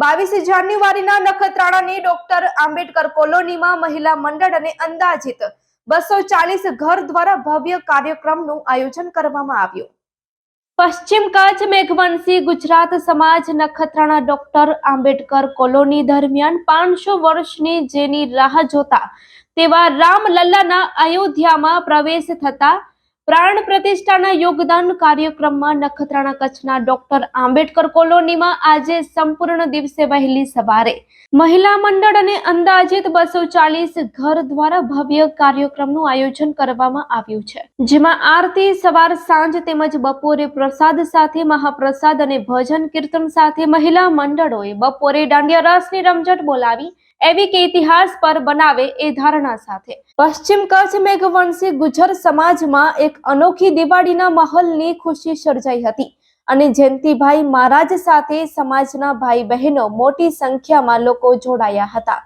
બાવીસ જાન્યુઆરીના નખત્રાણાની ડોક્ટર આંબેડકર કોલોનીમાં મહિલા મંડળ અને અંદાજિત બસો ચાલીસ ઘર દ્વારા ભવ્ય કાર્યક્રમનું આયોજન કરવામાં આવ્યું. પશ્ચિમ કચ્છ મેઘવંશી ગુજરાત સમાજ નખત્રાણા ડોક્ટર આંબેડકર કોલોની દરમિયાન પાંચસો વર્ષની જેની રાહ જોતા તેવા રામલલ્લાના અયોધ્યામાં પ્રવેશ થતા પ્રાણ પ્રતિષ્ઠાના યોગદાન કાર્યક્રમમાં નખત્રાણા કચ્છના ડોક્ટર આંબેડકર કોલોનીમાં આજે સંપૂર્ણ દિવસે વહેલી સવારે મહિલા મંડળ અને અંદાજિત બસો ચાલીસ ઘર દ્વારા ભવ્ય કાર્યક્રમનું આયોજન કરવામાં આવ્યું છે. જેમાં આરતી, સવાર, સાંજ તેમજ બપોરે પ્રસાદ સાથે મહાપ્રસાદ અને ભજન કીર્તન સાથે મહિલા મંડળોએ બપોરે દાંડિયા રસની રમઝટ બોલાવી એવી કે ઇતિહાસ પર બનાવે એ ધારણા સાથે. પશ્ચિમ કચ્છ મેઘવંશી ગુજર સમાજમાં એક અનોખી દિવાળીના માહોલની ખુશી સર્જાઈ હતી અને જયંતિભાઈ મહારાજ સાથે સમાજના ભાઈ બહેનો મોટી સંખ્યામાં લોકો જોડાયા હતા.